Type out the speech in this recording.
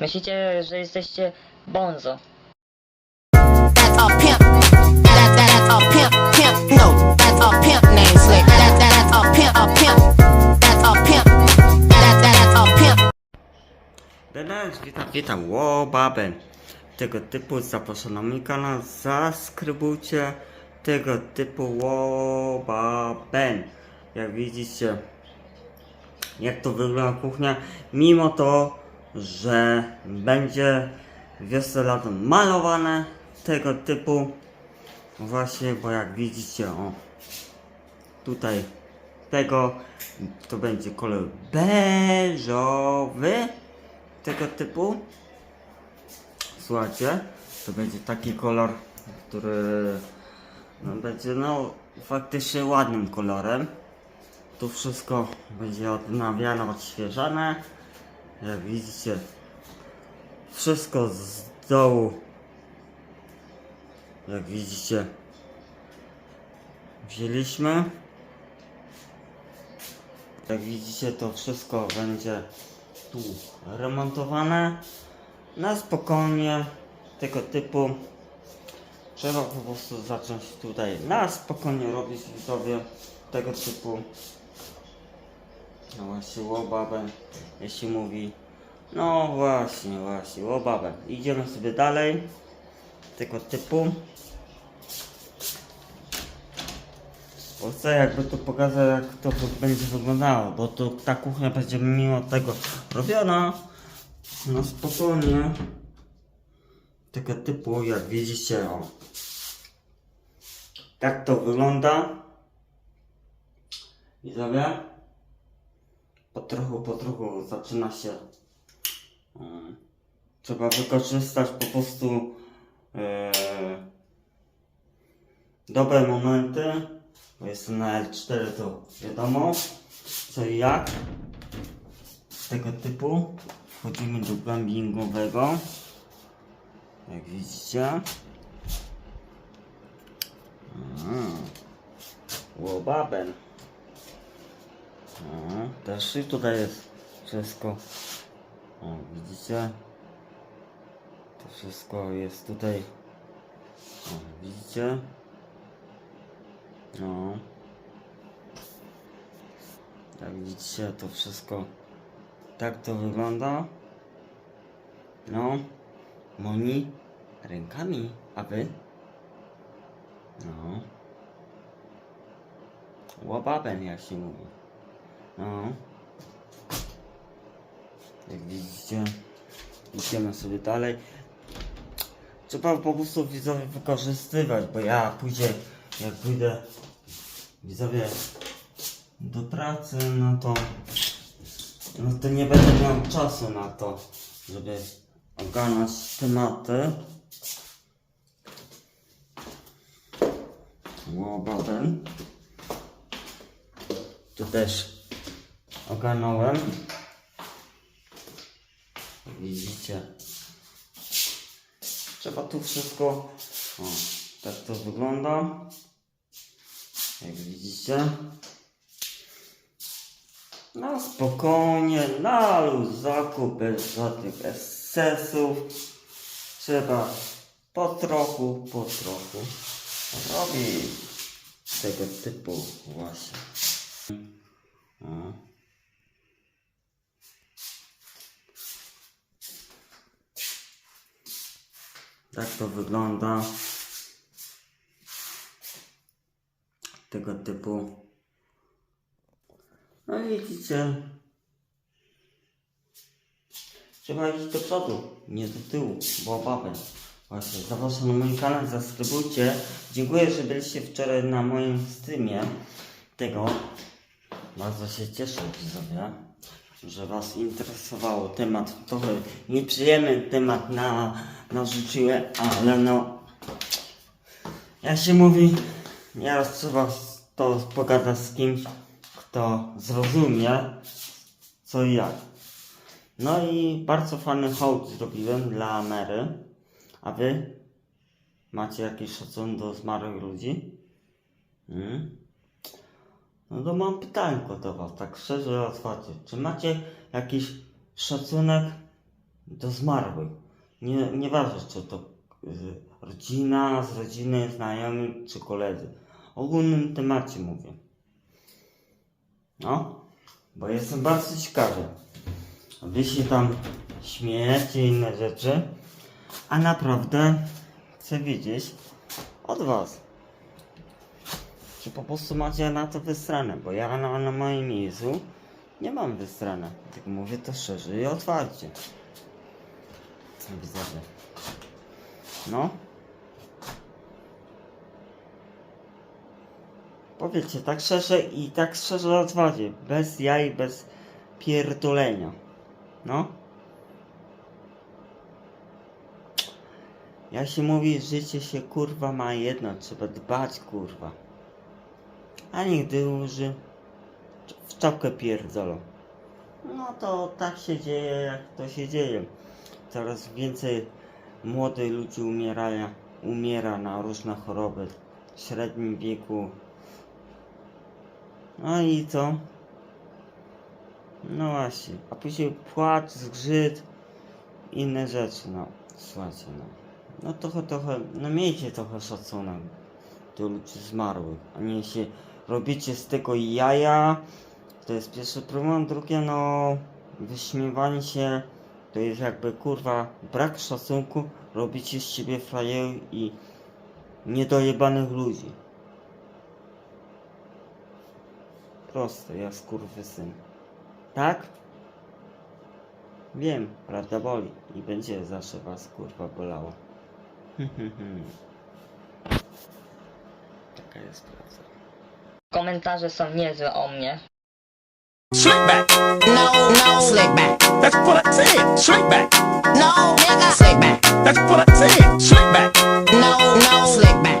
Myślicie, że jesteście bonzo. That's a witam, witam, łobabem. Tego typu zapraszam na mój kanał, zaskrybujcie tego typu łobabem. Jak widzicie, jak to wygląda kuchnia, mimo to, że będzie wiosnę latem malowane tego typu właśnie, bo jak widzicie, o tutaj tego to będzie kolor beżowy tego typu. Słuchajcie, to będzie taki kolor, który no, będzie no faktycznie ładnym kolorem. Tu wszystko będzie odnawiane, odświeżane. Jak widzicie, wszystko z dołu. Jak widzicie, wzięliśmy. Jak widzicie, to wszystko będzie tu remontowane na spokojnie tego typu trzeba po prostu zacząć tutaj na spokojnie robić widzowie tego typu no właśnie łobabę się mówi. No właśnie właśnie łobabę idziemy sobie dalej. Tego typu. Bo chcę jakby tu pokazać jak to będzie wyglądało, bo to ta kuchnia będzie mimo tego robiona. Na spokojnie. Tego typu jak widzicie o. Tak to wygląda. Widzowie po trochu po trochu zaczyna się mm, trzeba wykorzystać po prostu e, dobre momenty bo jestem na L4 to wiadomo co i jak. Tego typu. Wchodzimy do glampingowego jak widzicie. Mm. Łobaben o, też tutaj jest wszystko o, widzicie to wszystko jest tutaj o, widzicie no. Jak widzicie, to wszystko tak to wygląda. No. Moni rękami, a wy? No. Łababen, jak się mówi. No. Jak widzicie, idziemy sobie dalej. Trzeba po prostu widzowie wykorzystywać, bo ja później, jak pójdę widzowie do pracy, no to no to nie będę miał czasu na to, żeby ogarnąć tematy. Łobatem. Tu też ogarnąłem. Widzicie. Trzeba tu wszystko. O, tak to wygląda. Jak widzicie. Na spokojnie, na luzaku, bez żadnych excesów. Trzeba po trochu, po trochu robić tego typu właśnie. O. Tak to wygląda. Tego typu. No i widzicie. Trzeba iść do przodu, nie do tyłu, bo babę. Właśnie, zapraszam na mój kanał, zasubskrybujcie. Dziękuję, że byliście wczoraj na moim streamie tego. Bardzo się cieszę, widzowie, że Was interesowało temat. Trochę nieprzyjemny temat na, narzuciłem, ale no, jak się mówi, nieraz trzeba to pogadać z kimś, kto zrozumie, co i jak. No i bardzo fajny hołd zrobiłem dla Amery. A wy? Macie jakiś szacunek do zmarłych ludzi? Hmm? No to mam pytanko do was, tak szczerze otwarcie. Czy macie jakiś szacunek do zmarłych. Nie, nieważne, czy to y, rodzina, z rodziny, znajomi czy koledzy. O ogólnym temacie mówię. No, bo jestem bardzo ciekawy. Wy się tam śmiejecie inne rzeczy, a naprawdę chcę wiedzieć od was. Czy po prostu macie na to wysrane, bo ja na, na moim miejscu nie mam wysrane. Tylko mówię to szczerze i otwarcie. Widzowie. No. Powiedzcie tak szczerze i tak szczerze otwarcie. Bez jaj, bez pierdolenia. No. Jak się mówi, życie się kurwa ma jedno, trzeba dbać kurwa. A nigdy uży w czapkę pierdolą. No to tak się dzieje, jak to się dzieje. Coraz więcej młodych ludzi umierają, umiera na różne choroby w średnim wieku. No i co? No właśnie, a później płacz, zgrzyt, inne rzeczy, no. Słuchajcie, no. No trochę, trochę, no miejcie trochę szacunek do ludzi zmarłych, a nie się robicie z tego jaja. To jest pierwszy problem, drugie no wyśmiewanie się to jest jakby kurwa brak szacunku, robicie z siebie frajerów i niedojebanych ludzi. Proste, jak skurwysyn. Tak? Wiem, prawda boli i będzie zawsze was kurwa bolało. Taka jest prawda. Komentarze są niezłe o mnie. Slick back. No, no. Slick back. That's what I said. Slick back. No, nigga. Slick back. That's what I said. Slick back. No, no. Slick back.